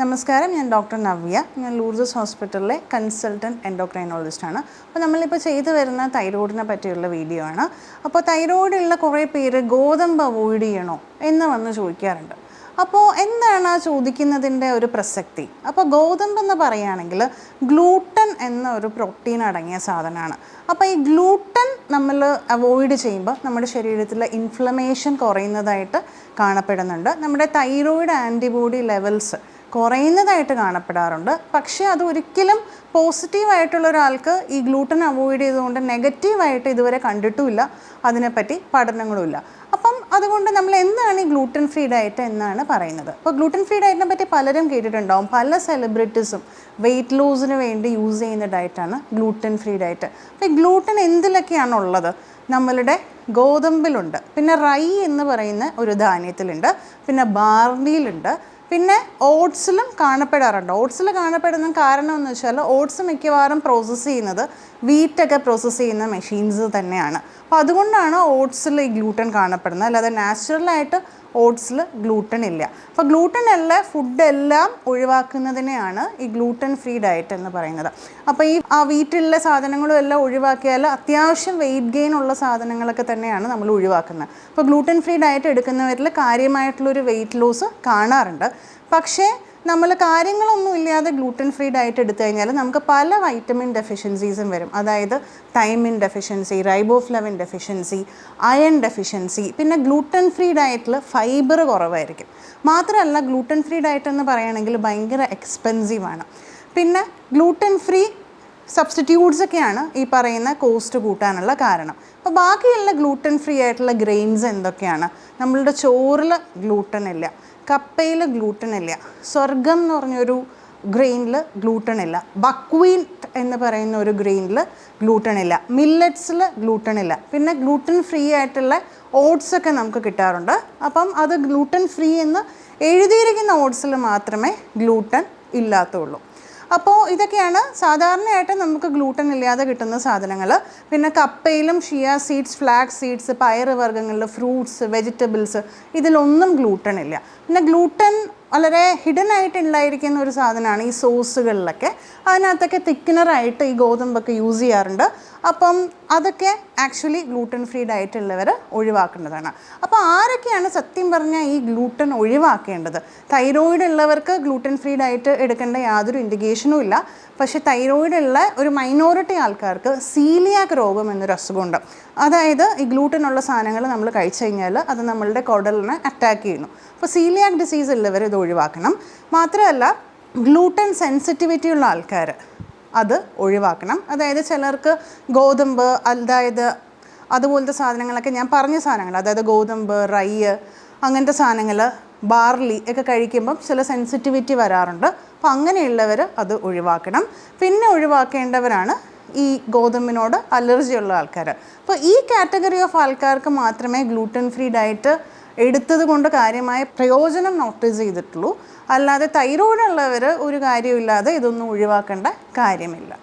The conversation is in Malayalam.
നമസ്കാരം ഞാൻ ഡോക്ടർ നവ്യ. ഞാൻ ലൂർജസ് ഹോസ്പിറ്റലിലെ കൺസൾട്ടന്റ് ആണ് അപ്പോൾ നമ്മളിപ്പോൾ ചെയ്തു വരുന്ന തൈറോയിഡിനെ പറ്റിയുള്ള വീഡിയോ ആണ്. അപ്പോൾ തൈറോയിഡുള്ള കുറേ പേര് ഗോതമ്പ് അവോയ്ഡ് ചെയ്യണോ എന്ന് വന്ന് ചോദിക്കാറുണ്ട്. അപ്പോൾ എന്താണ് ആ ചോദിക്കുന്നതിന്റെ ഒരു പ്രസക്തി? അപ്പോൾ ഗോതമ്പ് എന്ന് പറയുകയാണെങ്കിൽ ഗ്ലൂട്ടൻ എന്ന ഒരു പ്രോട്ടീൻ അടങ്ങിയ സാധനമാണ്. അപ്പോൾ ഈ ഗ്ലൂട്ടൻ നമ്മൾ അവോയ്ഡ് ചെയ്യുമ്പോൾ നമ്മുടെ ശരീരത്തിലെ ഇൻഫ്ലമേഷൻ കുറയുന്നതായിട്ട് കാണപ്പെടുന്നുണ്ട്. നമ്മുടെ തൈറോയിഡ് ആന്റിബോഡി ലെവൽസ് കുറയുന്നതായിട്ട് കാണപ്പെടാറുണ്ട്. പക്ഷേ അത് ഒരിക്കലും പോസിറ്റീവായിട്ടുള്ള ഒരാൾക്ക് ഈ ഗ്ലൂട്ടൻ അവോയ്ഡ് ചെയ്തുകൊണ്ട് നെഗറ്റീവായിട്ട് ഇതുവരെ കണ്ടിട്ടുമില്ല. അതിനെപ്പറ്റി പഠനങ്ങളുമില്ല. അപ്പം അതുകൊണ്ട് നമ്മൾ എന്താണ് ഈ ഗ്ലൂട്ടൻ ഫ്രീ ഡയറ്റ് എന്നാണ് പറയുന്നത്. അപ്പോൾ ഗ്ലൂട്ടൻ ഫ്രീ ഡയറ്റിനെ പറ്റി പലരും കേട്ടിട്ടുണ്ടാവും. പല സെലിബ്രിറ്റീസും വെയിറ്റ് ലോസിന് വേണ്ടി യൂസ് ചെയ്യുന്ന ഡയറ്റാണ് ഗ്ലൂട്ടൻ ഫ്രീ ഡയറ്റ് അപ്പോൾ ഈ ഗ്ലൂട്ടൻ എന്തിലൊക്കെയാണ് ഉള്ളത് നമ്മളുടെ ഗോതമ്പിലുണ്ട്. പിന്നെ റൈ എന്ന് പറയുന്ന ഒരു ധാന്യത്തിലുണ്ട്. പിന്നെ ബാർലിയിലുണ്ട്. പിന്നെ ഓട്സിലും കാണപ്പെടാറുണ്ട്. ഓട്സിൽ കാണപ്പെടുന്ന കാരണം എന്ന് വെച്ചാൽ ഓട്സ് മിക്കവാറും പ്രോസസ്സ് ചെയ്യുന്നത് വീറ്റൊക്കെ പ്രോസസ്സ് ചെയ്യുന്ന മെഷീൻസ് തന്നെയാണ്. അപ്പോൾ അതുകൊണ്ടാണ് ഓട്സിൽ ഈ കാണപ്പെടുന്നത്. അല്ലാതെ നാച്ചുറലായിട്ട് ഓട്സിൽ ഗ്ലൂട്ടൺ ഇല്ല. അപ്പോൾ ഗ്ലൂട്ടൺ അല്ല ഫുഡെല്ലാം ഒഴിവാക്കുന്നതിനെയാണ് ഈ ഗ്ലൂട്ടൺ ഫ്രീ ഡയറ്റ് എന്ന് പറയുന്നത്. അപ്പോൾ ഈ ആ വീട്ടിലുള്ള സാധനങ്ങളും എല്ലാം ഒഴിവാക്കിയാൽ അത്യാവശ്യം വെയിറ്റ് ഗെയിൻ ഉള്ള സാധനങ്ങളൊക്കെ തന്നെയാണ് നമ്മൾ ഒഴിവാക്കുന്നത്. അപ്പോൾ ഗ്ലൂട്ടൻ ഫ്രീ ഡയറ്റ് എടുക്കുന്നവരിൽ കാര്യമായിട്ടുള്ളൊരു വെയിറ്റ് ലോസ് കാണാറുണ്ട്. പക്ഷേ നമ്മൾ കാര്യങ്ങളൊന്നും ഇല്ലാതെ ഗ്ലൂട്ടൻ ഫ്രീ ഡയറ്റ് എടുത്തു കഴിഞ്ഞാൽ നമുക്ക് പല വൈറ്റമിൻ ഡെഫിഷ്യൻസീസും വരും. അതായത് thiamine deficiency riboflavin deficiency iron deficiency പിന്നെ ഗ്ലൂട്ടൻ ഫ്രീ ഡയറ്റിൽ ഫൈബർ കുറവായിരിക്കും. മാത്രമല്ല ഗ്ലൂട്ടൻ ഫ്രീ ഡയറ്റ് എന്ന് പറയുകയാണെങ്കിൽ ഭയങ്കര എക്സ്പെൻസീവ് ആണ്. പിന്നെ ഗ്ലൂട്ടൻ ഫ്രീ സബ്സ്റ്റിറ്റ്യൂട്ട്സ് ഒക്കെയാണ് ഈ പറയുന്ന കോസ്റ്റ് കൂട്ടാനുള്ള കാരണം. അപ്പോൾ ബാക്കിയുള്ള ഗ്ലൂട്ടൻ ഫ്രീ ആയിട്ടുള്ള ഗ്രെയിൻസ് എന്തൊക്കെയാണ്? നമ്മളുടെ ചോറിൽ ഗ്ലൂട്ടൻ ഇല്ല കപ്പയിൽ ഗ്ലൂട്ടൻ ഇല്ല സ്വർഗം എന്ന് പറഞ്ഞൊരു ഗ്രെയിനിൽ ഗ്ലൂട്ടൺ ഇല്ല ബക്വീൻ എന്ന് പറയുന്ന ഒരു ഗ്രെയിനിൽ ഗ്ലൂട്ടൺ ഇല്ല മില്ലറ്റ്സിൽ ഗ്ലൂട്ടൺ ഇല്ല. പിന്നെ ഗ്ലൂട്ടൻ ഫ്രീ ആയിട്ടുള്ള ഓട്സ് ഒക്കെ നമുക്ക് കിട്ടാറുണ്ട്. അപ്പം അത് ഗ്ലൂട്ടൻ ഫ്രീ എന്ന് എഴുതിയിരിക്കുന്ന ഓട്സിൽ മാത്രമേ ഗ്ലൂട്ടൻ ഇല്ലാത്തുള്ളൂ. അപ്പോൾ ഇതൊക്കെയാണ് സാധാരണയായിട്ട് നമുക്ക് ഗ്ലൂട്ടൻ ഇല്ലാതെ കിട്ടുന്ന സാധനങ്ങൾ പിന്നെ കപ്പയിലും ഷിയ സീഡ്സ് ഫ്ലാക്സ് സീഡ്സ് പയറ് വർഗങ്ങളിൽ ഫ്രൂട്ട്സ് വെജിറ്റബിൾസ് ഇതിലൊന്നും ഗ്ലൂട്ടൺ ഇല്ല. പിന്നെ ഗ്ലൂട്ടൻ വളരെ ഹിഡൻ ആയിട്ട് ഉണ്ടായിരിക്കുന്ന ഒരു സാധനമാണ് ഈ സോസുകളിലൊക്കെ. അതിനകത്തൊക്കെ തിക്കനറായിട്ട് ഈ ഗോതമ്പൊക്കെ യൂസ് ചെയ്യാറുണ്ട്. അപ്പം അതൊക്കെ ആക്ച്വലി ഗ്ലൂട്ടൻ ഫ്രീ ഡയറ്റ് ഉള്ളവർ ഒഴിവാക്കേണ്ടതാണ്. അപ്പോൾ ആരൊക്കെയാണ് സത്യം പറഞ്ഞാൽ ഈ ഗ്ലൂട്ടൻ ഒഴിവാക്കേണ്ടത്? തൈറോയിഡ് ഉള്ളവർക്ക് ഗ്ലൂട്ടൻ ഫ്രീ ഡയറ്റ് എടുക്കേണ്ട യാതൊരു ഇൻഡിക്കേഷനും ഇല്ല. പക്ഷേ തൈറോയിഡ് ഉള്ള ഒരു മൈനോറിറ്റി ആൾക്കാർക്ക് സീലിയാക് രോഗം എന്നൊരു അസുഖമുണ്ട്. അതായത് ഈ ഗ്ലൂട്ടൻ ഉള്ള സാധനങ്ങൾ നമ്മൾ കഴിച്ചു കഴിഞ്ഞാൽ അത് നമ്മളുടെ കുടലിനെ അറ്റാക്ക് ചെയ്യുന്നു. അപ്പോൾ സീലിയാക് ഡിസീസ് ഉള്ളവർ ഇത് ഒഴിവാക്കണം. മാത്രമല്ല ഗ്ലൂട്ടൻ സെൻസിറ്റിവിറ്റി ഉള്ള ആൾക്കാർ അത് ഒഴിവാക്കണം. അതായത് ചിലർക്ക് ഗോതമ്പ് അതായത് അതുപോലത്തെ സാധനങ്ങളൊക്കെ ഞാൻ പറഞ്ഞ സാധനങ്ങൾ അതായത് ഗോതമ്പ് റൈ അങ്ങനത്തെ സാധനങ്ങൾ ബാർലി ഒക്കെ കഴിക്കുമ്പം ചില സെൻസിറ്റിവിറ്റി വരാറുണ്ട്. അപ്പം അങ്ങനെയുള്ളവർ അത് ഒഴിവാക്കണം. പിന്നെ ഒഴിവാക്കേണ്ടവരാണ് ഈ ഗോതമ്പിനോട് അലർജിയുള്ള ആൾക്കാർ. അപ്പോൾ ഈ കാറ്റഗറി ഓഫ് ആൾക്കാർക്ക് മാത്രമേ ഗ്ലൂട്ടൻ ഫ്രീ ഡയറ്റ് എടുത്തത് കൊണ്ട് കാര്യമായ പ്രയോജനം നോട്ടീസ് ചെയ്തിട്ടുള്ളൂ. അല്ലാതെ തൈറോയിഡ് ഉള്ളവർ ഒരു കാര്യമില്ലാതെ ഇതൊന്നും ഒഴിവാക്കേണ്ട കാര്യമില്ല.